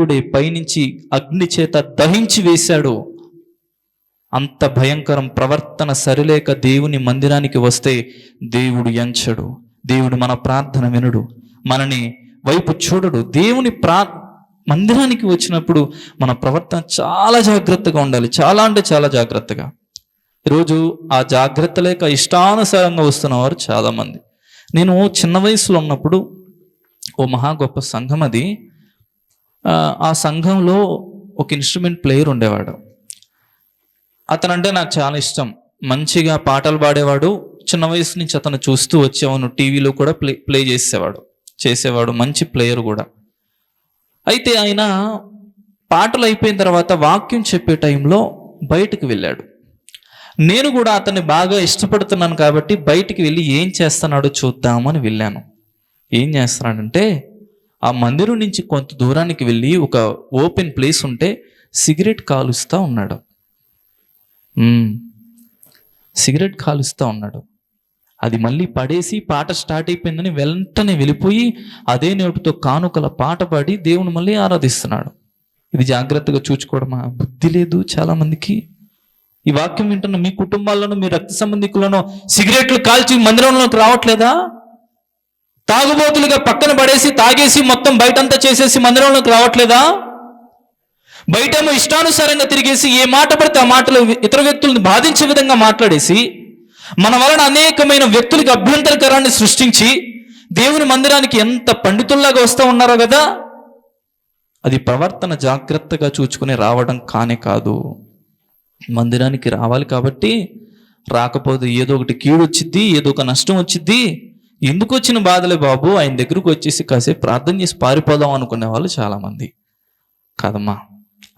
దేవుడే పైనుంచి అగ్ని చేత దహించి వేశాడు. అంత భయంకరం ప్రవర్తన సరిలేక దేవుని మందిరానికి వస్తే దేవుడు ఎంచడు. దేవుడు మన ప్రార్థన వినడు. మనని వైపు చూడడు. దేవుని ప్రా మందిరానికి వచ్చినప్పుడు మన ప్రవర్తన చాలా జాగ్రత్తగా ఉండాలి. చాలా అంటే చాలా జాగ్రత్తగా. ఈరోజు ఆ జాగ్రత్త లేక ఇష్టానుసారంగా వస్తున్న వారు చాలామంది. నేను చిన్న వయసులో ఉన్నప్పుడు ఓ మహా గొప్ప సంఘం అది. ఆ, సంఘంలో ఒక ఇన్స్ట్రుమెంట్ ప్లేయర్ ఉండేవాడు. అతనంటే నాకు చాలా ఇష్టం. మంచిగా పాటలు పాడేవాడు. చిన్న వయసు నుంచి అతను చూస్తూ వచ్చేవాను టీవీలో కూడా ప్లే ప్లే చేసేవాడు. చేసేవాడు. మంచి ప్లేయర్ కూడా. అయితే ఆయన పాటలు అయిపోయిన తర్వాత వాక్యం చెప్పే టైంలో బయటకు వెళ్ళాడు. నేను కూడా అతన్ని బాగా ఇష్టపడుతున్నాను కాబట్టి బయటికి వెళ్ళి ఏం చేస్తున్నాడో చూద్దామని వెళ్ళాను. ఏం చేస్తున్నాడంటే ఆ మందిరం నుంచి కొంత దూరానికి వెళ్ళి ఒక ఓపెన్ ప్లేస్ ఉంటే సిగరెట్ కాలుస్తూ ఉన్నాడు. సిగరెట్ కాలుస్తూ ఉన్నాడు. అది మళ్ళీ పడేసి పాట స్టార్ట్ అయిపోయిందని వెంటనే వెళ్ళిపోయి అదే నోటితో కానుకల పాట పాడి దేవుని మళ్ళీ ఆరాధిస్తున్నాడు. ఇది జాగ్రత్తగా చూసుకోవడమా బుద్ధి లేదు చాలామందికి. ఈ వాక్యం వింటున్న మీ కుటుంబాలను మీ రక్త సంబంధికులను సిగరెట్లు కాల్చి మందిరంలోకి రావట్లేదా? తాగుబోతులుగా పక్కన పడేసి తాగేసి మొత్తం బయటంతా చేసేసి మందిరంలోకి రావట్లేదా? బయటేమో ఇష్టానుసారంగా తిరిగేసి ఏ మాట పడితే ఆ మాటలు ఇతర వ్యక్తులను బాధించే విధంగా మాట్లాడేసి మన వలన అనేకమైన వ్యక్తులకు అభ్యంతరకరాన్ని సృష్టించి దేవుని మందిరానికి ఎంత పండితుల్లాగా వస్తూ ఉన్నారో కదా? అది ప్రవర్తన జాగ్రత్తగా చూచుకుని రావడం కానే కాదు. మందిరానికి రావాలి కాబట్టి రాకపోతే ఏదో ఒకటి కీడు వచ్చిద్ది ఏదో ఒక నష్టం వచ్చిద్ది ఎందుకు వచ్చిన బాధలే బాబు? ఆయన దగ్గరకు వచ్చేసి కాసేపు ప్రార్థన చేసి పారిపోదాం అనుకునే వాళ్ళు చాలామంది. కాదమ్మా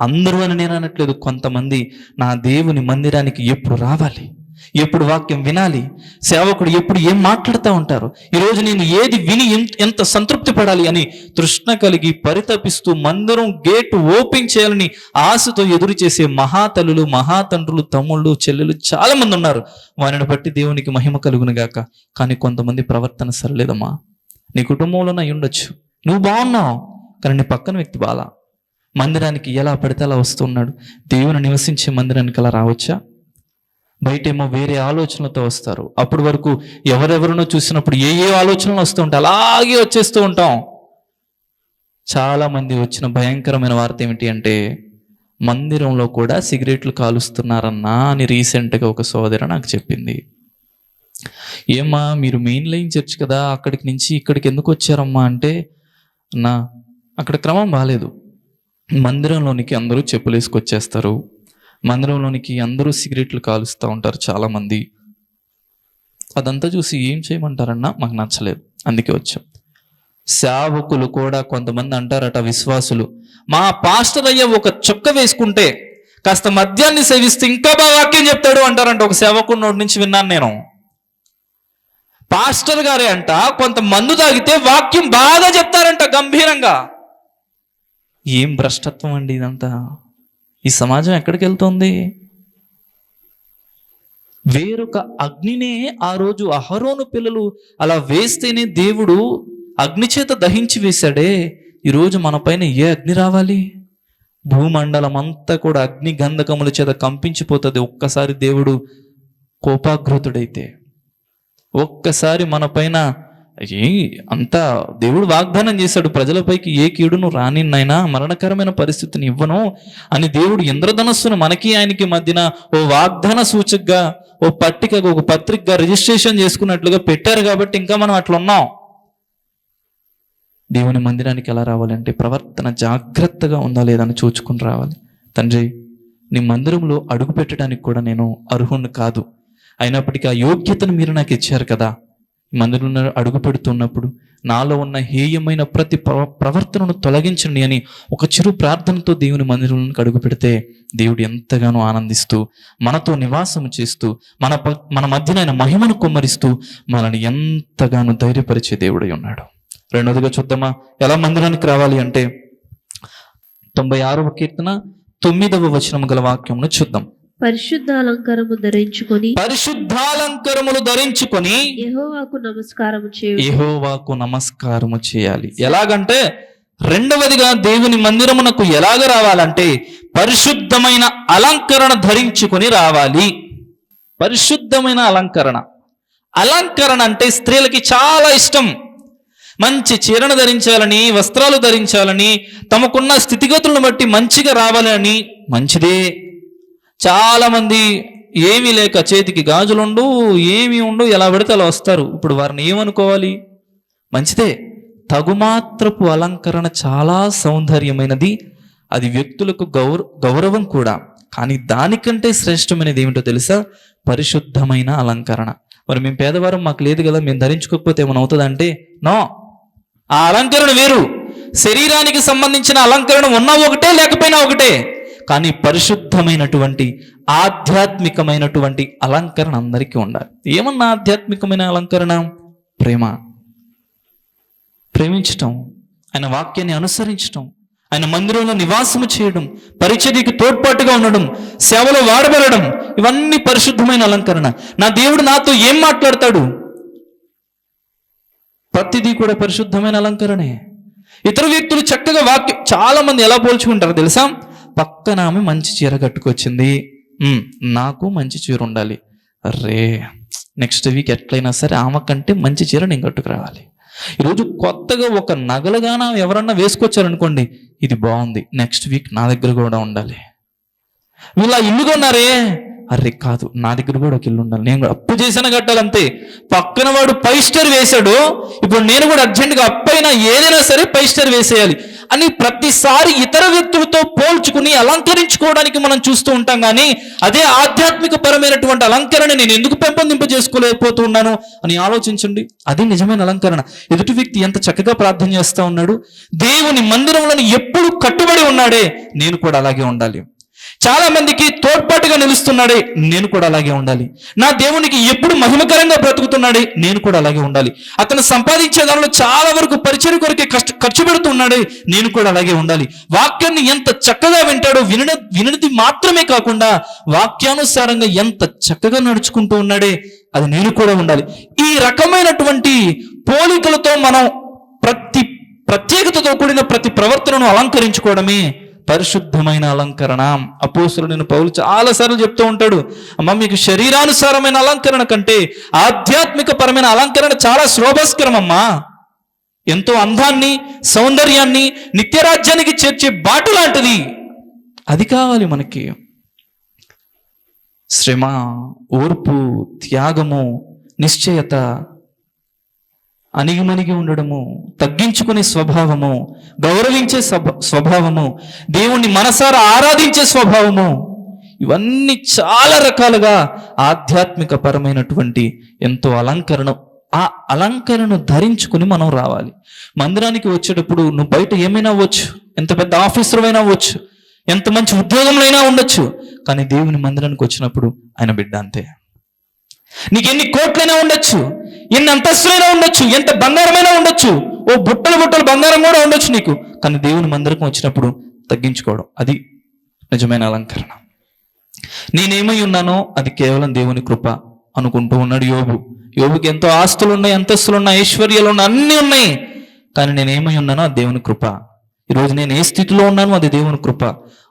అందరూ అని నేను అనట్లేదు. కొంతమంది నా దేవుని మందిరానికి ఎప్పుడు రావాలి? ఎప్పుడు వాక్యం వినాలి? సేవకుడు ఎప్పుడు ఏం మాట్లాడుతూ ఉంటారు? ఈరోజు నేను ఏది విని ఎంత సంతృప్తి పడాలి అని తృష్ణ కలిగి పరితపిస్తూ మందిరం గేటు ఓపెన్ చేయాలని ఆశతో ఎదురు చేసే మహాతలులు మహాతండ్రులు తమ్ముళ్ళు చెల్లెలు చాలా మంది ఉన్నారు. వారిని బట్టి దేవునికి మహిమ కలుగునుగాక కానీ కొంతమంది ప్రవర్తన సరలేదమ్మా. నీ కుటుంబంలోనే అయి ఉండొచ్చు. నువ్వు బాగున్నావు కానీ నీ పక్కన వ్యక్తి బాలా. మందిరానికి ఎలా పడితే అలా వస్తున్నాడు దేవుని నివసించే మందిరానికి అలా రావచ్చా? బయటేమో వేరే ఆలోచనలతో వస్తారు. అప్పటి వరకు ఎవరెవరినో చూసినప్పుడు ఏ ఏ ఆలోచనలు వస్తూ ఉంటాయి అలాగే వచ్చేస్తూ ఉంటాం. చాలామంది వచ్చిన భయంకరమైన వార్త ఏమిటి అంటే మందిరంలో కూడా సిగరెట్లు కాలుస్తున్నారన్నా అని రీసెంట్గా ఒక సోదరి నాకు చెప్పింది. ఏమ్మా మీరు మెయిన్ లైన్ చర్చ్ కదా అక్కడికి నుంచి ఇక్కడికి ఎందుకు వచ్చారమ్మా అంటే నా అక్కడ క్రమం బాగాలేదు మందిరంలోనికి అందరూ చెప్పులు వేసుకొచ్చేస్తారు మందిరంలోనికి అందరూ సిగరెట్లు కాలుస్తూ ఉంటారు చాలామంది. అదంతా చూసి ఏం చేయమంటారన్నా మాకు నచ్చలేదు. అందుకే వచ్చాం. సేవకులు కూడా కొంతమంది అంటారట విశ్వాసులు మా పాస్టర్ అయ్య ఒక చొక్క వేసుకుంటే కాస్త మద్యాన్ని సేవిస్తే ఇంకా బాగా వాక్యం చెప్తాడు అంటారంట ఒక సేవకుడి నోటి నుంచి విన్నాను నేను. పాస్టర్ గారే అంట కొంత మందు తాగితే వాక్యం బాగా చెప్తారంట గంభీరంగా. ఏం భ్రష్టత్వం అండి ఇదంతా? ఈ సమాజం ఎక్కడికి వెళ్తుంది వేరొక అగ్నినే ఆ రోజు అహరోను పిల్లలు అలా వేస్తేనే దేవుడు అగ్ని చేత దహించి వేశాడే. ఈరోజు మన పైన ఏ అగ్ని రావాలి? భూమండలం అంతా కూడా అగ్ని గంధకముల చేత కంపించిపోతుంది. ఒక్కసారి దేవుడు కోపాగ్రతుడైతే ఒక్కసారి మన పైన ఏ అంతా దేవుడు వాగ్దానం చేశాడు. ప్రజలపైకి ఏ కీడును రానిన్నైనా మరణకరమైన పరిస్థితిని ఇవ్వను అని దేవుడు ఇంద్రధనస్సును మనకి ఆయనకి మధ్యన ఓ వాగ్దాన సూచకగా ఓ పట్టికగా ఒక పత్రికగా రిజిస్ట్రేషన్ చేసుకున్నట్లుగా పెట్టారు కాబట్టి ఇంకా మనం అట్లా ఉన్నాం దేవుని మందిరానికి ఎలా రావాలంటే ప్రవర్తన జాగ్రత్తగా ఉందా లేదా అని చూచుకుని రావాలి. తండ్రి నీ మందిరంలో అడుగు పెట్టడానికి కూడా నేను అర్హుణ్ణి కాదు. అయినప్పటికీ ఆ యోగ్యతను మీరు నాకు ఇచ్చారు కదా. మందిరంలో అడుగు పెడుతున్నప్పుడు నాలో ఉన్న హేయమైన ప్రతి ప్రవ- ప్రవర్తనను తొలగించండి అని ఒక చిరు ప్రార్థనతో దేవుని మందిరంలోకి అడుగు పెడితే దేవుడు ఎంతగానో ఆనందిస్తూ మనతో నివాసం చేస్తూ మన ప- మన మధ్యన ఆయన మహిమను కుమ్మరిస్తూ మనల్ని ఎంతగానో ధైర్యపరిచే దేవుడై ఉన్నాడు. రెండోదిగా చూద్దామా ఎలా మందిరానికి రావాలి అంటే తొంభై ఆరవ కీర్తన తొమ్మిదవ వచనం గల వాక్యమును చూద్దాం. పరిశుద్ధ అలంకారము ధరించుకొని పరిశుద్ధాలంకరములు ధరించుకొని యెహోవాకు నమస్కారము చేయు యెహోవాకు నమస్కారము చేయాలి. ఎలాగంటే రెండవదిగా దేవుని మందిరమునకు ఎలాగ రావాలంటే పరిశుద్ధమైన అలంకరణ ధరించుకొని రావాలి. పరిశుద్ధమైన అలంకరణ. అలంకరణ అంటే స్త్రీలకి చాలా ఇష్టం. మంచి చీరను ధరించాలని వస్త్రాలు ధరించాలని తమకున్న స్థితిగతులను బట్టి మంచిగా రావాలని మంచిదే. చాలామంది ఏమీ లేక చేతికి గాజులుండు ఏమీ ఉండు ఎలా పడితే అలా వస్తారు. ఇప్పుడు వారిని ఏమనుకోవాలి? మంచిదే. తగుమాత్రపు అలంకరణ చాలా సౌందర్యమైనది. అది వ్యక్తులకు గౌర గౌరవం కూడా. కానీ దానికంటే శ్రేష్టమైనది ఏమిటో తెలుసా? పరిశుద్ధమైన అలంకరణ. మరి మేము పేదవారం మాకు లేదు కదా మేము ధరించుకోకపోతే ఏమైనా అవుతుందంటే నో. ఆ అలంకరణ వేరు. శరీరానికి సంబంధించిన అలంకరణ ఉన్నా ఒకటే లేకపోయినా ఒకటే. కానీ పరిశుద్ధమైనటువంటి ఆధ్యాత్మికమైనటువంటి అలంకరణ అందరికీ ఉండాలి. ఏమన్నా ఆధ్యాత్మికమైన అలంకరణ? ప్రేమ. ప్రేమించటం ఆయన వాక్యాన్ని అనుసరించటం ఆయన మందిరంలో నివాసము చేయడం పరిచర్యకి తోడ్పాటుగా ఉండడం సేవలో వాడబడడం ఇవన్నీ పరిశుద్ధమైన అలంకరణ. నా దేవుడు నాతో ఏం మాట్లాడతాడు? ప్రతిదీ కూడా పరిశుద్ధమైన అలంకరణే. ఇతర వ్యక్తులు చక్కగా వాక్యం చాలా మంది ఎలా పోల్చుకుంటారు తెలుసా? పక్కన ఆమె మంచి చీర కట్టుకొచ్చింది. నాకు మంచి చీర ఉండాలి. అరే నెక్స్ట్ వీక్ ఎట్లయినా సరే ఆమె కంటే మంచి చీర నేను కట్టుకురావాలి. ఈరోజు కొత్తగా ఒక నగలుగాన ఎవరన్నా వేసుకొచ్చారనుకోండి ఇది బాగుంది. నెక్స్ట్ వీక్ నా దగ్గర కూడా ఉండాలి. వీళ్ళ ఇల్లు కొన్నారే? అరే కాదు నా దగ్గర కూడా ఒక ఇల్లు ఉండాలి. నేను కూడా అప్పు చేసిన కట్టాలంతే. పక్కన వాడు పై స్టార్ వేశాడు. ఇప్పుడు నేను కూడా అర్జెంటుగా అప్పైనా ఏదైనా సరే పై స్టార్ వేసేయాలి అని ప్రతిసారి ఇతర వ్యక్తులతో పోల్చుకుని అలంకరించుకోవడానికి మనం చూస్తూ ఉంటాం కానీ అదే ఆధ్యాత్మిక పరమైనటువంటి అలంకరణ నేను ఎందుకు పెంపొందింపజేసుకోలేకపోతూ ఉన్నాను అని ఆలోచించండి. అది నిజమైన అలంకరణ. ఎదుటి వ్యక్తి ఎంత చక్కగా ప్రార్థన చేస్తా ఉన్నాడు దేవుని మందిరంలో ఎప్పుడు కట్టుబడి ఉన్నాడే నేను కూడా అలాగే ఉండాలి. చాలా మందికి తో నిలుస్తున్నాడే నేను కూడా అలాగే ఉండాలి. నా దేవునికి ఎప్పుడు మహిమకరంగా బ్రతుకుతున్నాడే నేను కూడా అలాగే ఉండాలి. అతను సంపాదించే దానిలో చాలా వరకు పరిచయం కొరకే కష్ట ఖర్చు పెడుతున్నాడే నేను కూడా అలాగే ఉండాలి. వాక్యాన్ని ఎంత చక్కగా వింటాడో విన వినది మాత్రమే కాకుండా వాక్యానుసారంగా ఎంత చక్కగా నడుచుకుంటూ ఉన్నాడే అది నేను కూడా ఉండాలి. ఈ రకమైనటువంటి పోలికలతో మనం ప్రతి ప్రత్యేకతతో కూడిన ప్రతి ప్రవర్తనను అలంకరించుకోవడమే పరిశుద్ధమైన అలంకరణ. అపోసులు నేను పౌలు చాలాసార్లు చెప్తూ ఉంటాడు అమ్మ మీకు శరీరానుసారమైన అలంకరణ కంటే ఆధ్యాత్మిక పరమైన అలంకరణ చాలా శోభస్కరం ఎంతో అందాన్ని సౌందర్యాన్ని నిత్యరాజ్యానికి చేర్చే బాటు లాంటిది. అది కావాలి మనకి. శ్రమ ఓర్పు త్యాగము నిశ్చయత అణిగిమణిగి ఉండడము తగ్గించుకునే స్వభావము గౌరవించే స్వభావము దేవుణ్ణి మనసారా ఆరాధించే స్వభావము ఇవన్నీ చాలా రకాలుగా ఆధ్యాత్మిక పరమైనటువంటి ఎంతో అలంకరణ ఆ అలంకరణను ధరించుకుని మనం రావాలి. మందిరానికి వచ్చేటప్పుడు నువ్వు బయట ఏమైనా అవ్వచ్చు ఎంత పెద్ద ఆఫీసర్ అయినా అవ్వచ్చు ఎంత మంచి ఉద్యోగంలో అయినా ఉండొచ్చు కానీ దేవుని మందిరానికి వచ్చినప్పుడు ఆయన బిడ్డ అంతే. నీకు ఎన్ని కోట్లైనా ఉండొచ్చు ఎన్ని అంతస్తులైనా ఉండొచ్చు ఎంత బంగారమైనా ఉండొచ్చు ఓ బుట్టలు బుట్టలు బంగారం కూడా ఉండొచ్చు నీకు. కానీ దేవుని మందిరం వచ్చినప్పుడు తగ్గించుకోవడం అది నిజమైన అలంకరణ. నేనేమై ఉన్నానో అది కేవలం దేవుని కృప అనుకుంటూ ఉన్నాడు యోబు. యోబుకి ఎంతో ఆస్తులు ఉన్నాయి అంతస్తులు ఉన్నాయి ఐశ్వర్యాలు ఉన్నాయి అన్నీ ఉన్నాయి. కానీ నేనేమై ఉన్నానో అది దేవుని కృప. ఈరోజు నేను ఏ స్థితిలో ఉన్నానో అది దేవుని కృప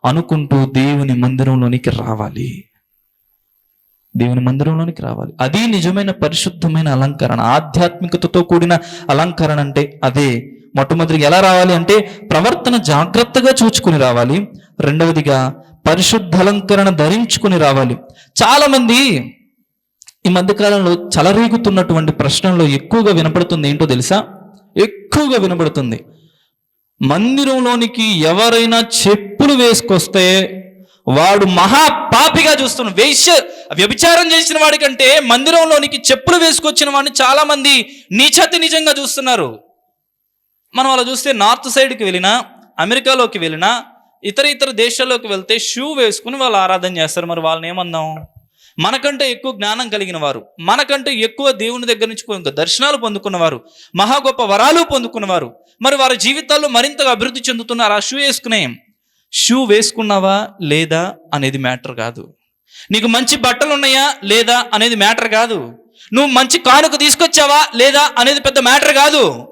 అనుకుంటూ దేవుని మందిరంలోనికి రావాలి. దేవుని మందిరంలోనికి రావాలి. అది నిజమైన పరిశుద్ధమైన అలంకరణ. ఆధ్యాత్మికతతో కూడిన అలంకరణ అంటే అదే. మొట్టమొదటిగా ఎలా రావాలి అంటే ప్రవర్తన జాగ్రత్తగా చూచుకుని రావాలి. రెండవదిగా పరిశుద్ధ అలంకరణ ధరించుకుని రావాలి. చాలా మంది ఈ మధ్యకాలంలో చలరేగుతున్నటువంటి ప్రశ్నలో ఎక్కువగా వినపడుతుంది ఏంటో తెలుసా? ఎక్కువగా వినపడుతుంది. మందిరంలోనికి ఎవరైనా చెప్పులు వేసుకొస్తే వాడు మహాపాపిగా చూస్తున్నాడు. వేశ్య వ్యభిచారం చేసిన వాడికంటే మందిరంలోనికి చెప్పులు వేసుకొచ్చిన వాడిని చాలా మంది నీచతి నిజంగా చూస్తున్నారు. మనం అలా చూస్తే నార్త్ సైడ్కి వెళ్ళినా అమెరికాలోకి వెళ్ళినా ఇతర ఇతర దేశాల్లోకి వెళ్తే షూ వేసుకుని వాళ్ళు ఆరాధన చేస్తారు. మరి వాళ్ళని ఏమందాం? మనకంటే ఎక్కువ జ్ఞానం కలిగిన వారు మనకంటే ఎక్కువ దేవుని దగ్గర నుంచి కొంత దర్శనాలు పొందుకున్నవారు మహా గొప్ప వరాలు పొందుకున్నవారు మరి వారి జీవితాల్లో మరింతగా అభివృద్ధి చెందుతున్నారు ఆ షూ వేసుకునే. షూ వేసుకున్నావా లేదా అనేది మ్యాటర్ కాదు. నీకు మంచి బట్టలు ఉన్నాయా లేదా అనేది మ్యాటర్ కాదు. నువ్వు మంచి కానుక తీసుకొచ్చావా లేదా అనేది పెద్ద మ్యాటర్ కాదు.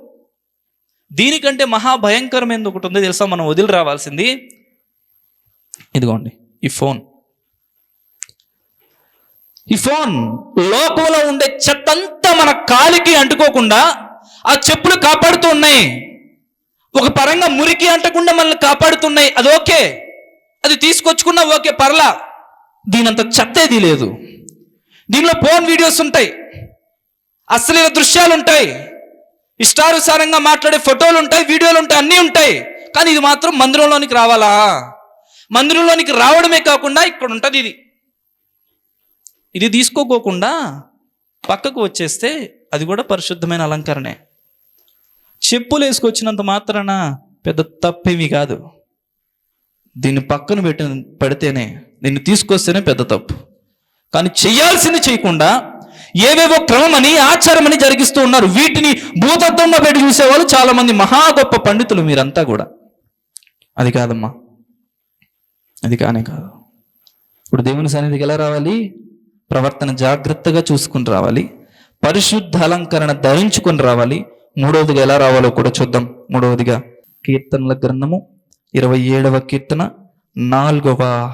దీనికంటే మహాభయంకరమైనది ఒకటి ఉంది తెలుసా? మనం వదిలి రావాల్సింది. ఇదిగోండి ఈ ఫోన్. ఈ ఫోన్ లోకంలో ఉండే చెత్తంతా మన కాలికి అంటుకోకుండా ఆ చెప్పులు కాపాడుతూ ఉన్నాయి. ఒక పరంగా మురికి అంటకుండా మనల్ని కాపాడుతున్నాయి. అది ఓకే. అది తీసుకొచ్చుకున్నా ఓకే పర్లా. దీనంత చెత్తేది లేదు. దీనిలో ఫోన్ వీడియోస్ ఉంటాయి. అశ్లీల దృశ్యాలు ఉంటాయి ఇష్టానుసారంగా మాట్లాడే ఫోటోలు ఉంటాయి వీడియోలు ఉంటాయి అన్నీ ఉంటాయి. కానీ ఇది మాత్రం మందిరంలోనికి రావాలా? మందిరంలోనికి రావడమే కాకుండా ఇక్కడ ఉంటుంది ఇది. ఇది తీసుకోకోకుండా పక్కకు వచ్చేస్తే అది కూడా పరిశుద్ధమైన అలంకరణే. చెప్పులు వేసుకొచ్చినంత మాత్రాన పెద్ద తప్పేమీ కాదు. దీన్ని పక్కన పెట్టి పెడితేనే దీన్ని తీసుకొస్తేనే పెద్ద తప్పు. కానీ చేయాల్సింది చేయకుండా ఏవేవో క్రమమని ఆచారమని జరిగిస్తూ ఉన్నారు. వీటిని భూతత్వంగా పెట్టి చూసేవాళ్ళు చాలామంది మహా గొప్ప పండితులు మీరంతా కూడా. అది కాదమ్మా. అది కానే కాదు. ఇప్పుడు దేవుని సన్నిధికి ఎలా రావాలి? ప్రవర్తన జాగ్రత్తగా చూసుకుని రావాలి. పరిశుద్ధ అలంకరణ ధరించుకొని రావాలి. మూడవదిగా ఎలా రావాలో కూడా చూద్దాం. మూడవదిగా కీర్తనల గ్రంథము ఇరవై ఏడవ కీర్తన నాలుగవ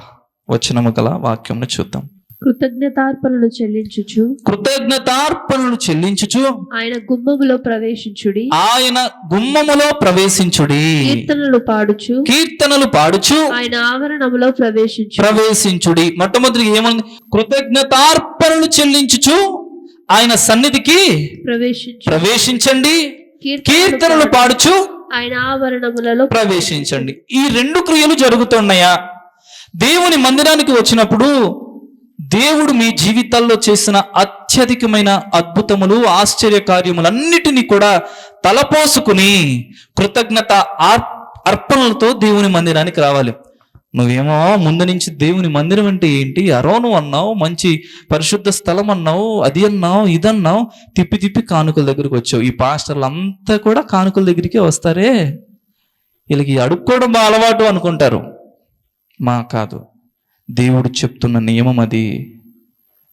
వచనము గల వాక్యమును చూద్దాం. కృతజ్ఞతార్పణలు చెల్లించుచు. కృతజ్ఞతార్పణలు చెల్లించుచు. ఆయన గుమ్మములో ప్రవేశించుడి. ఆయన గుమ్మములో ప్రవేశించుడి. కీర్తనలు పాడుచు. కీర్తనలు పాడుచు. ఆయన ఆవరణములో ప్రవేశించు ప్రవేశించుడి. మొట్టమొదటి ఏముంది కృతజ్ఞతార్పణలు చెల్లించుచు. ఆయన సన్నిధికి ప్రవేశించు. ప్రవేశించండి. కీర్తనలు పాడుచు. ఆయన ఆవరణములలో ప్రవేశించండి. ఈ రెండు క్రియలు జరుగుతున్నాయా? దేవుని మందిరానికి వచ్చినప్పుడు దేవుడు మీ జీవితాల్లో చేసిన అత్యధికమైన అద్భుతములు ఆశ్చర్య కార్యములన్నిటినీ కూడా తలపోసుకుని కృతజ్ఞత అర్పణలతో దేవుని మందిరానికి రావాలి. నువ్వేమో ముందు నుంచి దేవుని మందిరం అంటే ఏంటి? అరోను అన్నావు మంచి పరిశుద్ధ స్థలం అన్నావు అది అన్నావు ఇదన్నావు తిప్పి తిప్పి కానుకల దగ్గరికి వచ్చావు. ఈ పాస్టర్లు అంతా కూడా కానుకల దగ్గరికే వస్తారే? వీళ్ళకి అడుక్కోవడం బాగా అలవాటు అనుకుంటారు. మా కాదు. దేవుడు చెప్తున్న నియమం అది.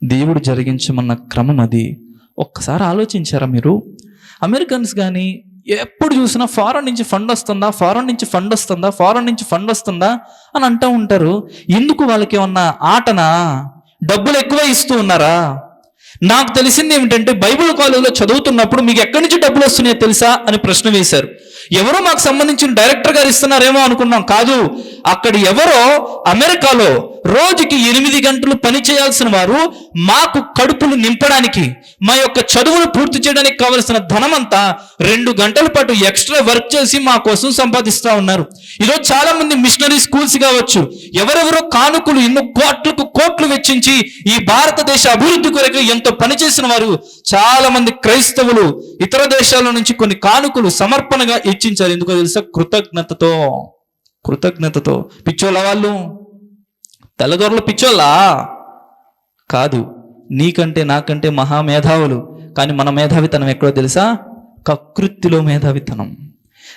దేవుడు జరిగించమన్న క్రమం అది. ఒక్కసారి ఆలోచించారా మీరు? అమెరికన్స్ కానీ ఎప్పుడు చూసినా ఫారెన్ నుంచి ఫండ్ వస్తుందా ఫారెన్ నుంచి ఫండ్ వస్తుందా ఫారెన్ నుంచి ఫండ్ వస్తుందా అని అంటూ ఉంటారు. ఎందుకు వాళ్ళకి ఏమన్నా ఆటనా? డబ్బులు ఎక్కువ ఇస్తూ ఉన్నారా? నాకు తెలిసింది ఏమిటంటే బైబిల్ కాలేజీలో చదువుతున్నప్పుడు మీకు ఎక్కడి నుంచి డబ్బులు వస్తున్నాయో తెలుసా అని ప్రశ్న వేశారు. ఎవరో మాకు సంబంధించిన డైరెక్టర్ గారు ఇస్తున్నారేమో అనుకున్నాం. కాదు అక్కడ ఎవరో అమెరికాలో రోజుకి ఎనిమిది గంటలు పని చేయాల్సిన వారు మాకు కడుపులు నింపడానికి మా యొక్క చదువును పూర్తి చేయడానికి కావలసిన ధనమంతా రెండు గంటల పాటు ఎక్స్ట్రా వర్క్ చేసి మా కోసం సంపాదిస్తా ఉన్నారు. ఈరోజు చాలా మంది మిషనరీ స్కూల్స్ కావచ్చు ఎవరెవరో కానుకలు ఎన్నో కోట్లకు కోట్లు వెచ్చించి ఈ భారతదేశ అభివృద్ధి కొరకు ఎంతో పనిచేసిన వారు చాలా మంది క్రైస్తవులు ఇతర దేశాల నుంచి కొన్ని కానుకలు సమర్పణగా ఇచ్చించారు. ఎందుకో తెలుసా? కృతజ్ఞతతో కృతజ్ఞతతో. పిచ్చోళ్ళ వాళ్ళు తెల్లదొరలు పిచ్చోళ్ళా? కాదు నీకంటే నాకంటే మహామేధావులు కానీ మన మేధావితనం ఎక్కడో తెలుసా? కకృత్తిలో మేధావితనం.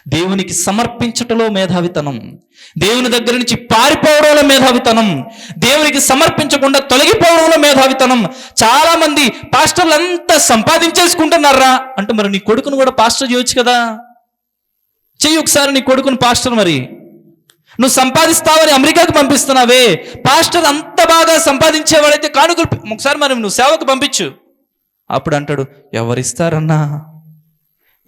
దేవునికి సమర్పించటలో మేధావితనం. దేవుని దగ్గర నుంచి పారిపోవడంలో మేధావితనం. దేవునికి సమర్పించకుండా తొలగిపోవడంలో మేధావితనం. చాలా మంది పాస్టర్లు అంతా సంపాదించేసుకుంటున్నారా? అంటే మరి నీ కొడుకును కూడా పాస్టర్ చేయొచ్చు కదా? చెయ్యి ఒకసారి నీ కొడుకును పాస్టర్ మరి. నువ్వు సంపాదిస్తావని అమెరికాకు పంపిస్తున్నావే. పాస్టర్ అంత బాగా సంపాదించేవాడైతే కానుకలు ఒకసారి మరి నువ్వు సేవకు పంపించు. అప్పుడు అంటాడు ఎవరిస్తారన్నా?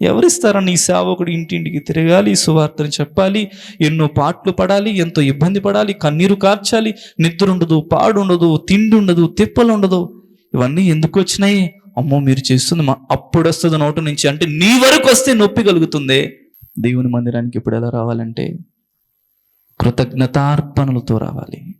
ఎవరిస్తారని ఈ సేవకుడు ఇంటింటికి తిరగాలి సువార్తను చెప్పాలి ఎన్నో పాటలు పడాలి ఎంతో ఇబ్బంది పడాలి కన్నీరు కార్చాలి నిద్ర ఉండదు పాడు ఉండదు తిండి ఉండదు తిప్పలు ఉండదు ఇవన్నీ ఎందుకు వచ్చినాయి? అమ్మో మీరు చేస్తుంది మా అప్పుడు వస్తుంది నోటు నుంచి అంటే నీ వరకు వస్తే నొప్పి కలుగుతుంది. దేవుని మందిరానికి ఇప్పుడు ఎలా రావాలంటే కృతజ్ఞతార్పణలతో రావాలి.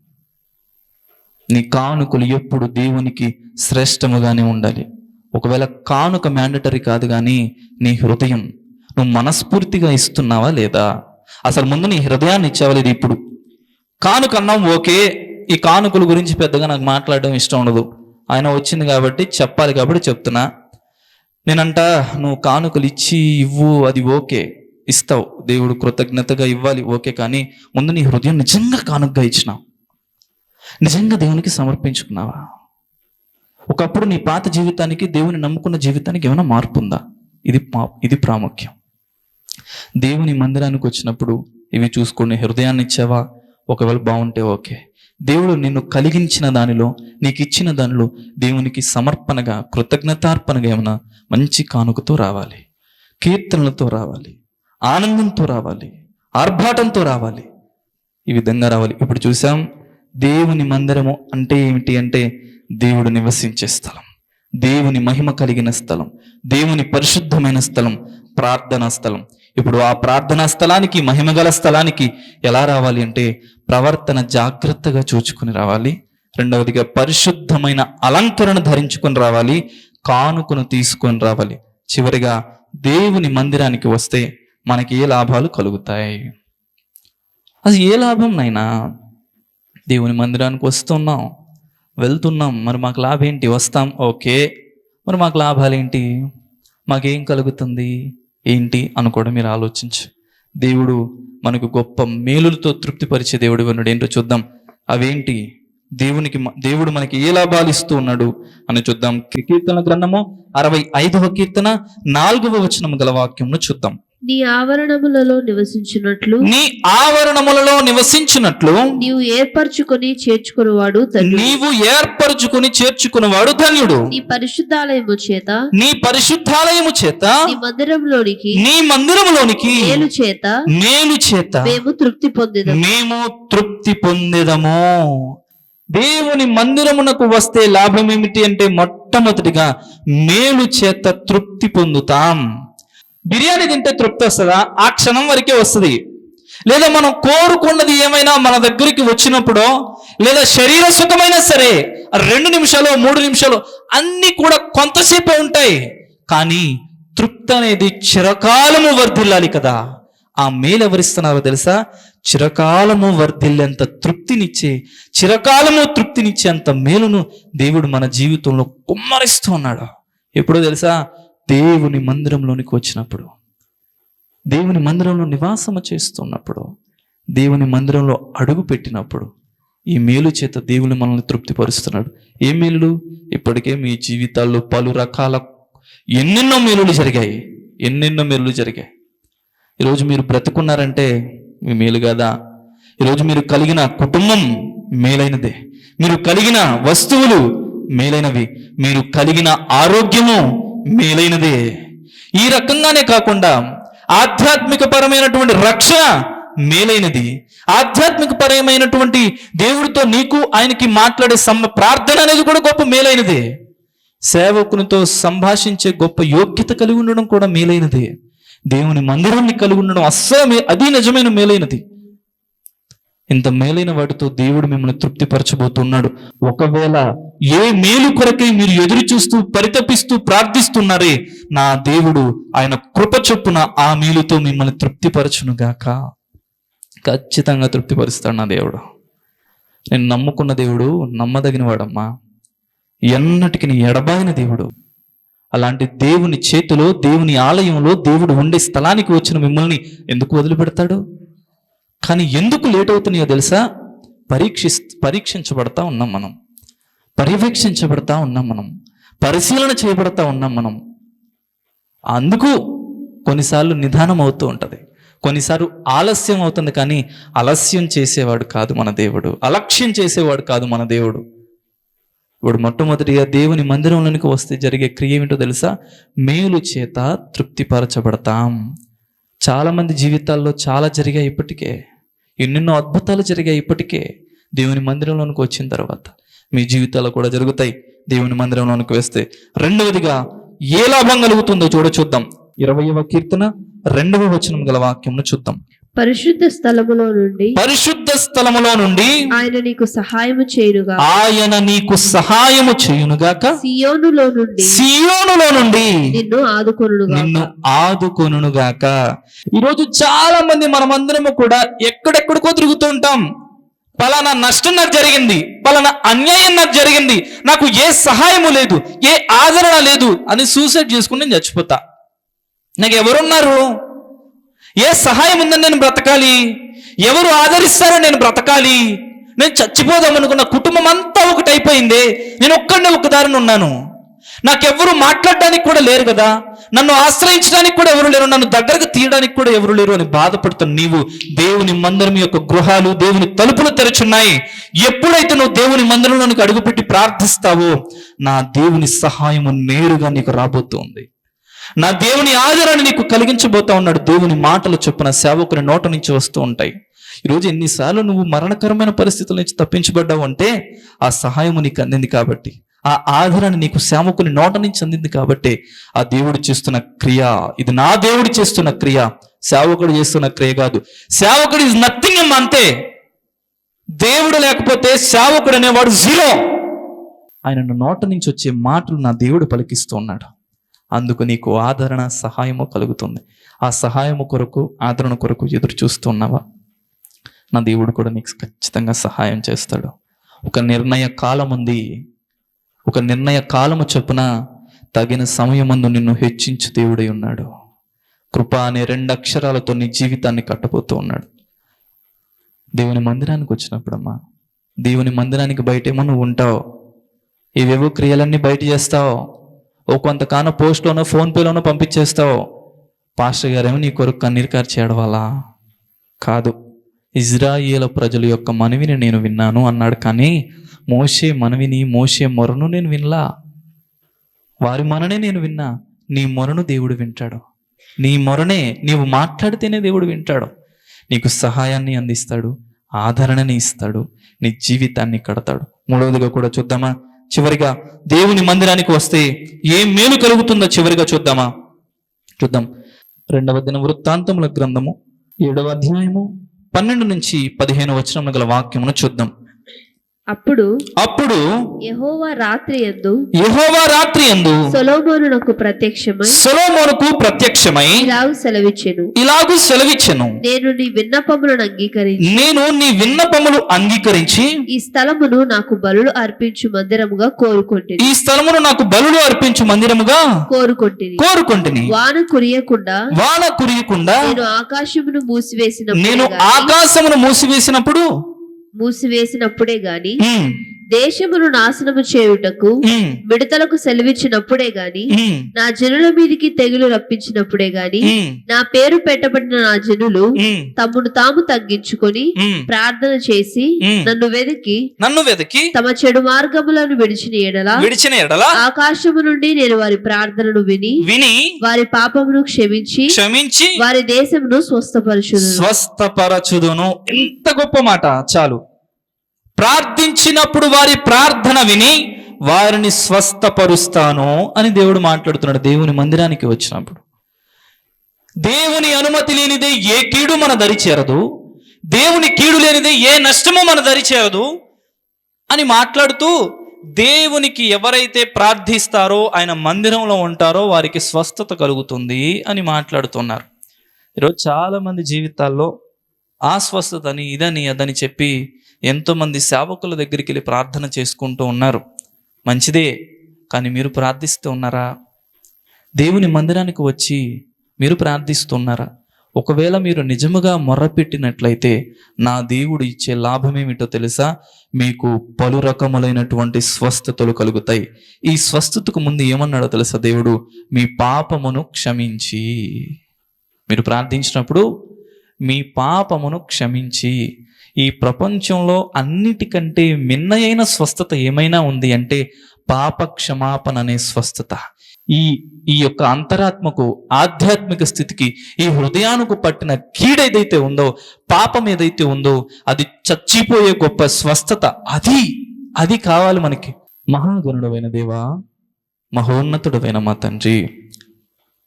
నీ కానుకలు ఎప్పుడు దేవునికి శ్రేష్టముగానే ఉండాలి. ఒకవేళ కానుక మ్యాండటరీ కాదు కానీ నీ హృదయం నువ్వు మనస్ఫూర్తిగా ఇస్తున్నావా లేదా? అసలు ముందు నీ హృదయాన్ని ఇచ్చావా లేదు ఇప్పుడు. కానుక అన్నాం ఓకే. ఈ కానుకల గురించి పెద్దగా నాకు మాట్లాడడం ఇష్టం ఉండదు. ఆయన వచ్చింది కాబట్టి చెప్పాలి కాబట్టి చెప్తున్నా. నేనంట నువ్వు కానుకలు ఇచ్చి ఇవ్వు అది ఓకే. ఇస్తావు. దేవుడు కృతజ్ఞతగా ఇవ్వాలి. ఓకే కానీ ముందు నీ హృదయం నిజంగా కానుకగా ఇచ్చినావు. నిజంగా దేవునికి సమర్పించుకున్నావా? ఒకప్పుడు నీ పాత జీవితానికి దేవుని నమ్ముకున్న జీవితానికి ఏమైనా మార్పు ఉందా? ఇది మా- ఇది ప్రాముఖ్యం. దేవుని మందిరానికి వచ్చినప్పుడు ఇవి చూసుకుని హృదయాన్ని ఇచ్చావా? ఒకవేళ బాగుంటే ఓకే. దేవుడు నిన్ను కలిగించిన దానిలో నీకు ఇచ్చిన దానిలో దేవునికి సమర్పణగా కృతజ్ఞతార్పణగా ఏమైనా మంచి కానుకతో రావాలి. కీర్తనలతో రావాలి. ఆనందంతో రావాలి ఆర్భాటంతో రావాలి. ఈ విధంగా రావాలి. ఇప్పుడు చూసాం దేవుని మందిరము అంటే ఏమిటి అంటే దేవుడు నివసించే స్థలం దేవుని మహిమ కలిగిన స్థలం దేవుని పరిశుద్ధమైన స్థలం ప్రార్థనా స్థలం. ఇప్పుడు ఆ ప్రార్థనా స్థలానికి మహిమ గల స్థలానికి ఎలా రావాలి అంటే ప్రవర్తన జాగ్రత్తగా చూచుకుని రావాలి. రెండవదిగా పరిశుద్ధమైన అలంకరణ ధరించుకొని రావాలి కానుకను తీసుకొని రావాలి. చివరిగా దేవుని మందిరానికి వస్తే మనకి ఏ లాభాలు కలుగుతాయి? అది ఏ లాభం నైనా దేవుని మందిరానికి వస్తున్నాం వెళ్తున్నాం మరి మాకు లాభం ఏంటి వస్తాం ఓకే. మరి మాకు లాభాలు ఏంటి మాకేం కలుగుతుంది? ఏంటి? అనుకోవడం మీరు ఆలోచించు. దేవుడు మనకు గొప్ప మేలులతో తృప్తిపరిచే దేవుడు ఉన్నాడు. ఏంటో చూద్దాం. అవేంటి? దేవునికి దేవుడు మనకి ఏ లాభాలు ఇస్తూ ఉన్నాడు అని చూద్దాం. కీర్తన గ్రంథము అరవై ఐదవ కీర్తన నాలుగవ వచనం గల వాక్యంను చూద్దాం. నీ ఆవరణములలో నివసించినట్లు నీ ఆవరణములలో నివసించినట్లు నీవు ఏర్పరచుకొని చేర్చుకునేవాడు నీవు ఏర్పరచుకుని చేర్చుకున్నవాడు ధన్యుడు. నీ పరిశుద్ధాలయము చేత నీ పరిశుద్ధాలయము చేత నీ మందిరంలోనికి నీ మందిరములోనికి మేలు చేత మేలు చేత మేము తృప్తి పొందిదాం మేము తృప్తి పొందేదము దేవుని మందిరమునకు వస్తే లాభం ఏమిటి అంటే మొట్టమొదటిగా మేలు చేత తృప్తి పొందుతాం. బిర్యానీ తింటే తృప్తి వస్తుందా? ఆ క్షణం వరకే వస్తుంది. లేదా మనం కోరుకున్నది ఏమైనా మన దగ్గరికి వచ్చినప్పుడు లేదా శరీర సుఖమైనా సరే రెండు నిమిషాలు మూడు నిమిషాలు అన్ని కూడా కొంతసేపే ఉంటాయి. కానీ తృప్తి అనేది చిరకాలము వర్ధిల్లాలి కదా. ఆ మేలు ఎవరిస్తున్నారో తెలుసా? చిరకాలము వర్ధిల్లేంత తృప్తినిచ్చే చిరకాలము తృప్తినిచ్చేంత మేలును దేవుడు మన జీవితంలో కుమ్మరిస్తూ ఉన్నాడు. ఎప్పుడో తెలుసా? దేవుని మందిరంలోనికి వచ్చినప్పుడు దేవుని మందిరంలో నివాసము చేస్తున్నప్పుడు దేవుని మందిరంలో అడుగు పెట్టినప్పుడు ఈ మేలు చేత దేవుని మనల్ని తృప్తిపరుస్తున్నాడు. ఏ మేలు? ఇప్పటికే మీ జీవితాల్లో పలు రకాల ఎన్నెన్నో మేలులు జరిగాయి. ఎన్నెన్నో మేలులు జరిగాయి. ఈరోజు మీరు బ్రతుకున్నారంటే మీ మేలు కదా? ఈరోజు మీరు కలిగిన కుటుంబం మేలైనదే. మీరు కలిగిన వస్తువులు మేలైనవి. మీరు కలిగిన ఆరోగ్యము మేలైనదే. ఈ రకంగానే కాకుండా ఆధ్యాత్మిక పరమైనటువంటి రక్షణ మేలైనది. ఆధ్యాత్మిక పరమైనటువంటి దేవుడితో నీకు ఆయనకి మాట్లాడే సమ ప్రార్థన అనేది కూడా గొప్ప మేలైనదే. సేవకునితో సంభాషించే గొప్ప యోగ్యత కలిగి ఉండడం కూడా మేలైనదే. దేవుని మందిరాన్ని కలిగి ఉండడం అస్సలు అది నిజమైన మేలైనది. ఇంత మేలైన వాటితో దేవుడు మిమ్మల్ని తృప్తిపరచబోతున్నాడు. ఒకవేళ ఏ మేలు కొరకై మీరు ఎదురు చూస్తూ పరితపిస్తూ ప్రార్థిస్తున్నారే నా దేవుడు ఆయన కృప చొప్పున ఆ మేలుతో మిమ్మల్ని తృప్తిపరచునుగాక. ఖచ్చితంగా తృప్తిపరుస్తాడు నా దేవుడు. నేను నమ్ముకున్న దేవుడు నమ్మదగిన వాడమ్మా. ఎన్నటికి నీ ఎడబాయిన దేవుడు. అలాంటి దేవుని చేతిలో దేవుని ఆలయంలో దేవుడు ఉండే స్థలానికి వచ్చిన మిమ్మల్ని ఎందుకు వదిలిపెడతాడు? కానీ ఎందుకు లేట్ అవుతున్నాయో తెలుసా? పరీక్షి పరీక్షించబడతా ఉన్నాం మనం. పర్యవేక్షించబడతా ఉన్నాం మనం. పరిశీలన చేయబడతా ఉన్నాం మనం. అందుకు కొన్నిసార్లు నిదానం అవుతూ ఉంటుంది. కొన్నిసార్లు ఆలస్యం అవుతుంది కానీ అలస్యం చేసేవాడు కాదు మన దేవుడు. అలక్ష్యం చేసేవాడు కాదు మన దేవుడు. ఇప్పుడు మొట్టమొదటిగా దేవుని మందిరంలోనికి వస్తే జరిగే క్రియ ఏమిటో తెలుసా? మేలు చేత తృప్తిపరచబడతాం. చాలా మంది జీవితాల్లో చాలా జరిగాయి ఇప్పటికే. ఎన్నెన్నో అద్భుతాలు జరిగాయి ఇప్పటికే. దేవుని మందిరంలోనికి వచ్చిన తర్వాత మీ జీవితాల్లో కూడా జరుగుతాయి. దేవుని మందిరంలోనికి వేస్తే రెండవదిగా ఏ లాభం కలుగుతుందో చూడ చూద్దాం. ఇరవయవ కీర్తన రెండవ వచనం గల వాక్యంను చూద్దాం. పరిశుద్ధ స్థలములో నుండి పరిశుద్ధ స్థలములో నుండి ఆయన నీకు సహాయము చేయునుగా. ఆయన నీకు సహాయము చేయునుగాక సియోనులో నుండి సియోనులో నుండి నిన్ను ఆదుకొనుగా నిన్ను ఆదుకొనుగాక ఈరోజు చాలా మంది మనమందరము కూడా ఎక్కడెక్కడికో తిరుగుతూ ఉంటాం. పలానా నష్టం నాకు జరిగింది పలానా అన్యాయం నాకు జరిగింది నాకు ఏ సహాయము లేదు ఏ ఆదరణ లేదు అని సూసైడ్ చేసుకుని నేను చచ్చిపోతా. నాకు ఎవరున్నారు? ఏ సహాయం ఉందని నేను బ్రతకాలి? ఎవరు ఆదరిస్తారో నేను బ్రతకాలి? నేను చచ్చిపోదాం అనుకున్న కుటుంబం అంతా ఒకటైపోయింది. నేను ఒక్కడినే ఒక దారిని ఉన్నాను. నాకెవరు మాట్లాడడానికి కూడా లేరు కదా. నన్ను ఆశ్రయించడానికి కూడా ఎవరు లేరు. నన్ను దగ్గరకు తీయడానికి కూడా ఎవరు లేరు అని బాధపడుతున్న నీవు దేవుని మందిరం యొక్క గృహాలు దేవుని తలుపులు తెరచున్నాయి. ఎప్పుడైతే నువ్వు దేవుని మందిరంలోనికి అడుగుపెట్టి ప్రార్థిస్తావో నా దేవుని సహాయము నేరుగా నీకు రాబోతుంది. నా దేవుని ఆదరణ నీకు కలిగించబోతా ఉన్నాడు. దేవుని మాటలు చొప్పున సేవకుని నోట నుంచి వస్తూ ఉంటాయి. ఈరోజు ఎన్నిసార్లు నువ్వు మరణకరమైన పరిస్థితుల నుంచి తప్పించబడ్డావు అంటే ఆ సహాయము నీకు అందింది కాబట్టి ఆ ఆదరణ నీకు సేవకుని నోట నుంచి అందింది కాబట్టి ఆ దేవుడు చేస్తున్న క్రియ ఇది నా దేవుడు చేస్తున్న క్రియ సేవకుడు చేస్తున్న క్రియ కాదు. సేవకుడు ఇస్ నథింగ్ అంతే. దేవుడు లేకపోతే సేవకుడు అనేవాడు జీరో. ఆయన నోట నుంచి వచ్చే మాటలు నా దేవుడు పలికిస్తూ ఉన్నాడు. అందుకు నీకు ఆదరణ సహాయము కలుగుతుంది. ఆ సహాయము కొరకు ఆదరణ కొరకు ఎదురు చూస్తున్నావా? నా దేవుడు కూడా నీకు ఖచ్చితంగా సహాయం చేస్తాడు. ఒక నిర్ణయ కాలం ఉంది. ఒక నిర్ణయ కాలము చొప్పున తగిన సమయమందు నిన్ను హెచ్చించు దేవుడై ఉన్నాడు. కృప అనే రెండు అక్షరాలతో నీ జీవితాన్ని కట్టబోతూ ఉన్నాడు. దేవుని మందిరానికి వచ్చినప్పుడమ్మా దేవుని మందిరానికి బయటేమో నువ్వు ఉంటావు? ఇవేవో క్రియలన్నీ బయట చేస్తావు? ఓ కొంతకాలం పోస్ట్లోనో ఫోన్పేలోనో పంపించేస్తావు. పాస్టర్ గారేమో నీ కొరకు కన్నీరు కార్చేయడం వల్ల కాదు ఇజ్రాయేల ప్రజల యొక్క మనవిని నేను విన్నాను అన్నాడు. కానీ మోషే మనవిని మోషే మొరను నేను వినలా. వారి మొరనే నేను విన్నా. నీ మొరను దేవుడు వింటాడు. నీ మొరనే నీవు మాట్లాడితేనే దేవుడు వింటాడు. నీకు సహాయాన్ని అందిస్తాడు ఆదరణని ఇస్తాడు నీ జీవితాన్ని కడతాడు. మూడవదిగా కూడా చూద్దామా? చివరిగా దేవుని మందిరానికి వస్తే ఏం మేలు కలుగుతుందో చివరిగా చూద్దామా? చూద్దాం. రెండవ దిన వృత్తాంతముల గ్రంథము ఏడవ అధ్యాయము పన్నెండు నుంచి పదిహేను వచనములు గల వాక్యమును చూద్దాం. అప్పుడు అప్పుడు యెహోవా రాత్రి యందు యెహోవా రాత్రి ఎందు సొలొమోనునకు ప్రత్యక్షమై సొలొమోనుకు ప్రత్యక్షమై ఇలాగు సెలవిచ్చెను. ఇలాగూ సెలవిచ్చెను. నేను నీ విన్నపములను అంగీకరించి నేను నీ విన్నపములు అంగీకరించి ఈ స్థలమును నాకు బలులు అర్పించు మందిరముగా కోరుకొంటిని. ఈ స్థలమును నాకు బలులు అర్పించు మందిరముగా కోరుకొంటిని. కోరుకుంటుని. వాన కురియకుండా వాన కురియకుండా నేను ఆకాశమును మూసివేసినప్పుడే నేను ఆకాశమును మూసివేసినప్పుడు మూసివేసినప్పుడే గాని దేశమును నాశనము చేయుటకు ఉమ్, మిడతలకు సెలవిచ్చినప్పుడే గాని నా జనుల మీదికి తెగులు రప్పించినప్పుడే గాని నా పేరు పెట్టబడిన నా జనులు ఉమ్, తమను తాము తగ్గించుకొని. ప్రార్థన చేసి. నన్ను వెదికి నన్ను వెతికి తమ చెడు మార్గములను విడిచిన ఎడల విడిచిన ఎడల ఆకాశము నుండి నేను వారి ప్రార్థనను విని విని వారి పాపమును క్షమించి క్షమించి వారి దేశమును స్వస్థపరచును స్వస్థపరచుదును. ఎంత గొప్ప మాట చాలు. ప్రార్థించినప్పుడు వారి ప్రార్థన విని వారిని స్వస్థపరుస్తాను అని దేవుడు మాట్లాడుతున్నాడు దేవుని మందిరానికి వచ్చినప్పుడు. దేవుని అనుమతి లేనిదే ఏ కీడు మన దరి చేరదు. దేవుని కీడు లేనిదే ఏ నష్టము మన దరి చేరదు అని మాట్లాడుతూ దేవునికి ఎవరైతే ప్రార్థిస్తారో ఆయన మందిరంలో ఉంటారో వారికి స్వస్థత కలుగుతుంది అని మాట్లాడుతున్నారు. ఈరోజు చాలా మంది జీవితాల్లో ఆ స్వస్థతని ఇదని అదని చెప్పి ఎంతోమంది సేవకుల దగ్గరికి వెళ్ళి ప్రార్థన చేసుకుంటూ ఉన్నారు. మంచిదే కానీ మీరు ప్రార్థిస్తూ ఉన్నారా? దేవుని మందిరానికి వచ్చి మీరు ప్రార్థిస్తున్నారా? ఒకవేళ మీరు నిజముగా మొర్రపెట్టినట్లయితే నా దేవుడు ఇచ్చే లాభమేమిటో తెలుసా? మీకు పలు రకములైనటువంటి స్వస్థతలు కలుగుతాయి. ఈ స్వస్థతకు ముందు ఏమన్నాడో తెలుసా దేవుడు? మీ పాపమును క్షమించి. మీరు ప్రార్థించినప్పుడు మీ పాపమును క్షమించి. ఈ ప్రపంచంలో అన్నిటికంటే మిన్నయైన స్వస్థత ఏమైనా ఉంది అంటే పాప క్షమాపణ అనే స్వస్థత. ఈ ఈ యొక్క అంతరాత్మకు ఆధ్యాత్మిక స్థితికి ఈ హృదయానికి పట్టిన కీడేదైతే ఉందో పాపం ఏదైతే ఉందో అది చచ్చిపోయే గొప్ప స్వస్థత అది అది కావాలి మనకి. మహాగణుడమైన దేవా మహోన్నతుడమైన మా తండ్రి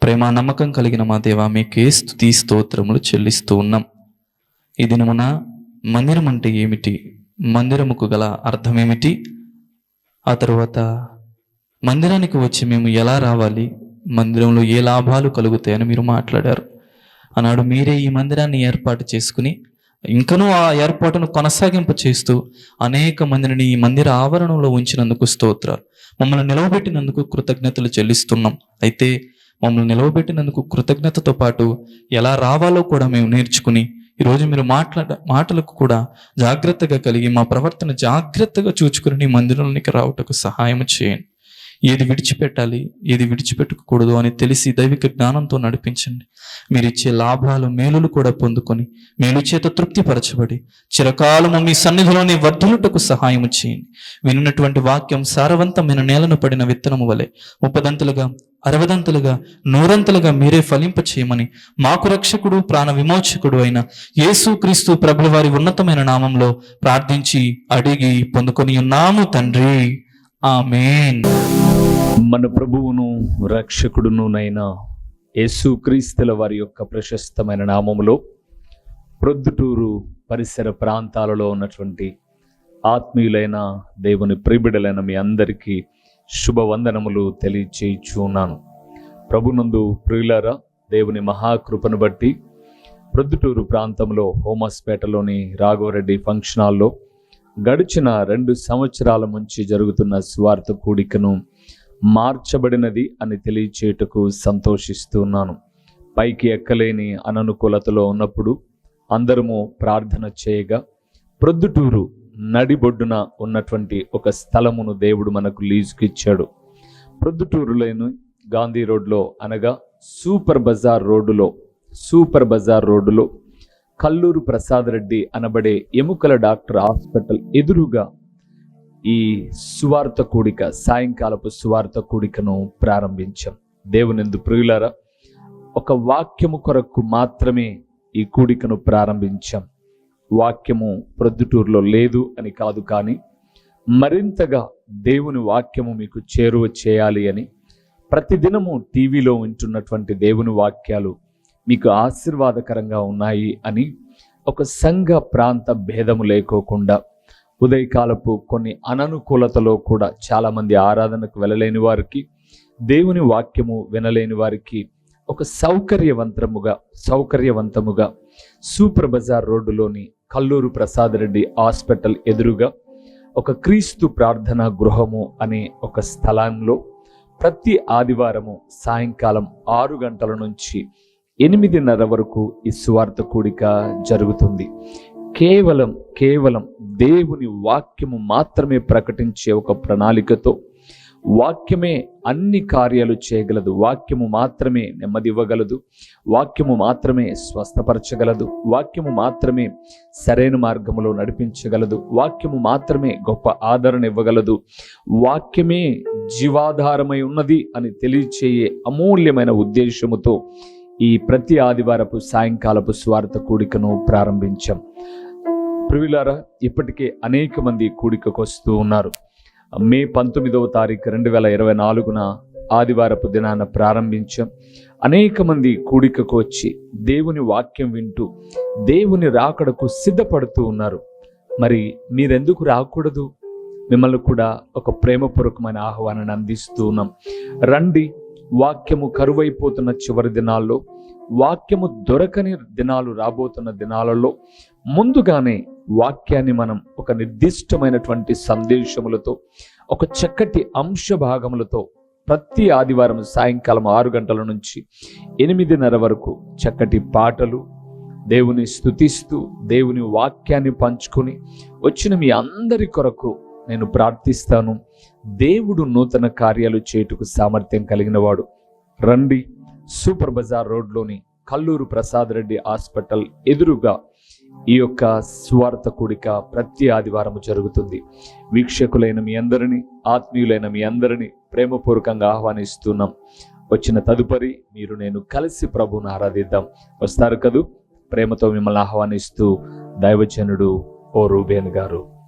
ప్రేమ నమ్మకం కలిగిన మా దేవా మీకే స్థుతి స్తోత్రములు చెల్లిస్తూ ఉన్నాం. ఈ దినమున మందిరం అంటే ఏమిటి? మందిరముకు గల అర్థం ఏమిటి ఆ తర్వాత మందిరానికి వచ్చి మేము ఎలా రావాలి? మందిరంలో ఏ లాభాలు కలుగుతాయని మీరు మాట్లాడారు. అన్నాడు మీరే ఈ మందిరాన్ని ఏర్పాటు చేసుకుని ఇంకనూ ఆ ఏర్పాటును కొనసాగింపు చేస్తూ అనేక మందిని ఈ మందిర ఆవరణంలో ఉంచినందుకు స్తోత్రాలు. మమ్మల్ని నిలవబెట్టినందుకు కృతజ్ఞతలు చెల్లిస్తున్నాం. అయితే మమ్మల్ని నిలవబెట్టినందుకు కృతజ్ఞతతో పాటు ఎలా రావాలో కూడా మేము నేర్చుకుని ఈరోజు మీరు మాట్లాడ మాటలకు కూడా జాగ్రత్తగా కలిగి మా ప్రవర్తన జాగ్రత్తగా చూచుకుని మందిరంలోనికి రావటకు సహాయం చేయండి. ఏది విడిచిపెట్టాలి ఏది విడిచిపెట్టకూడదు అని తెలిసి దైవిక జ్ఞానంతో నడిపించండి. మీరు ఇచ్చే లాభాలు మేలులు కూడా పొందుకొని మేలు చేత తృప్తిపరచబడి చిరకాలము మీ సన్నిధిలోని వర్ధులుటకు సహాయము చేయండి. వినినటువంటి వాక్యం సారవంతమైన నేలను పడిన విత్తనము వలె ముప్పదంతులుగా అరవదంతులుగా నూరంతులుగా మీరే ఫలింప చేయమని మాకు రక్షకుడు ప్రాణ విమోచకుడు అయిన యేసు క్రీస్తు ప్రభుల వారి ఉన్నతమైన నామంలో ప్రార్థించి అడిగి పొందుకొని ఉన్నాము తండ్రి. ఆమెన్. మన ప్రభువును రక్షకుడునునైన యేసుక్రీస్తుల వారి యొక్క ప్రశస్తమైన నామములో ప్రొద్దుటూరు పరిసర ప్రాంతాలలో ఉన్నటువంటి ఆత్మీయులైన దేవుని ప్రిబిడలైన మీ అందరికీ శుభవందనములు తెలియచేయుచున్నాను. ప్రభునందు ప్రియులారా దేవుని మహాకృపను బట్టి ప్రొద్దుటూరు ప్రాంతంలో హోమస్పేటలోని రాఘవరెడ్డి ఫంక్షన్ హాల్లో గడిచిన రెండు సంవత్సరాల నుంచి జరుగుతున్న స్వార్థ కూడికను మార్చబడినది అని తెలియచేయుటకు సంతోషిస్తున్నాను పైకి ఎక్కలేని అననుకూలతలో ఉన్నప్పుడు అందరము ప్రార్థన చేయగా ప్రొద్దుటూరు నడిబొడ్డున ఉన్నటువంటి ఒక స్థలమును దేవుడు మనకు లీజుకి ఇచ్చాడు ప్రొద్దుటూరులోని గాంధీ రోడ్లో అనగా సూపర్ బజార్ రోడ్డులో సూపర్ బజార్ రోడ్డులో కల్లూరు ప్రసాద్ రెడ్డి అనబడే ఎముకల డాక్టర్ హాస్పిటల్ ఎదురుగా ఈ సువార్త కూడిక సాయంకాలపు సువార్త కూడికను ప్రారంభించాం. దేవునిందు ప్రియులారా ఒక వాక్యము కొరకు మాత్రమే ఈ కూడికను ప్రారంభించాం. వాక్యము ప్రొద్దుటూరులో లేదు అని కాదు కానీ మరింతగా దేవుని వాక్యము మీకు చేరువ చేయాలి అని ప్రతిదినము టీవీలో వింటున్నటువంటి దేవుని వాక్యాలు మీకు ఆశీర్వాదకరంగా ఉన్నాయి అని ఒక సంఘ ప్రాంత భేదము లేకోకుండా ఉదయకాలపు కొన్ని అననుకూలతలో కూడా చాలామంది ఆరాధనకు వెళ్ళలేని వారికి దేవుని వాక్యము వినలేని వారికి ఒక సౌకర్యవంతముగా సౌకర్యవంతముగా సూపర్ బజార్ రోడ్డులోని కల్లూరు ప్రసాద్ రెడ్డి హాస్పిటల్ ఎదురుగా ఒక క్రీస్తు ప్రార్థనా గృహము అనే ఒక స్థలంలో ప్రతి ఆదివారము సాయంకాలం ఆరు గంటల నుంచి ఎనిమిదిన్నర వరకు ఈ సువార్త కూడిక జరుగుతుంది. కేవలం కేవలం దేవుని వాక్యము మాత్రమే ప్రకటించే ఒక ప్రణాళికతో వాక్యమే అన్ని కార్యాలు చేయగలదు. వాక్యము మాత్రమే నెమ్మది ఇవ్వగలదు వాక్యము మాత్రమే స్వస్థపరచగలదు. వాక్యము మాత్రమే సరైన మార్గములో నడిపించగలదు. వాక్యము మాత్రమే గొప్ప ఆదరణ ఇవ్వగలదు. వాక్యమే జీవాధారమై ఉన్నది అని తెలియచేయే అమూల్యమైన ఉద్దేశముతో ఈ ప్రతి ఆదివారపు సాయంకాలపు స్వార్థ కూడికను ప్రారంభించాం. ప్రివిలారా ఇప్పటికే అనేక మంది కూడికకు వస్తూ ఉన్నారు. మే పంతొమ్మిదవ తారీఖు రెండు వేల ఇరవై నాలుగున ఆదివారపు దినాన ప్రారంభించాం. అనేక మంది కూడికకు వచ్చి దేవుని వాక్యం వింటూ దేవుని రాకడకు సిద్ధపడుతూ ఉన్నారు. మరి మీరెందుకు రాకూడదు? మిమ్మల్ని కూడా ఒక ప్రేమపూర్వకమైన ఆహ్వానాన్ని అందిస్తూ ఉన్నాం. రండి వాక్యము కరువైపోతున్న చివరి దినాల్లో వాక్యము దొరకని దినాలు రాబోతున్న దినాలలో ముందుగానే వాక్యాన్ని మనం ఒక నిర్దిష్టమైనటువంటి సందేశములతో ఒక చక్కటి అంశ భాగములతో ప్రతి ఆదివారం సాయంకాలం ఆరు గంటల నుంచి ఎనిమిదిన్నర వరకు చక్కటి పాటలు దేవుని స్తుతిస్తూ దేవుని వాక్యాన్ని పంచుకొని వచ్చిన మీ అందరి కొరకు నేను ప్రార్థిస్తాను. దేవుడు నూతన కార్యాలు చేయుటకు సామర్థ్యం కలిగినవాడు. రండి సూపర్ బజార్ రోడ్లోని కల్లూరు ప్రసాద్ రెడ్డి హాస్పిటల్ ఎదురుగా ఈ యొక్క స్వార్థ కూడిక ప్రతి ఆదివారం జరుగుతుంది. వీక్షకులైన మీ అందరినీ ఆత్మీయులైన మీ అందరినీ ప్రేమపూర్వకంగా ఆహ్వానిస్తున్నాం. వచ్చిన తదుపరి మీరు నేను కలిసి ప్రభువును ఆరాధిద్దాం. వస్తారు కదూ? ప్రేమతో మిమ్మల్ని ఆహ్వానిస్తూ దైవజనుడు ఓ రూబేన్ గారు.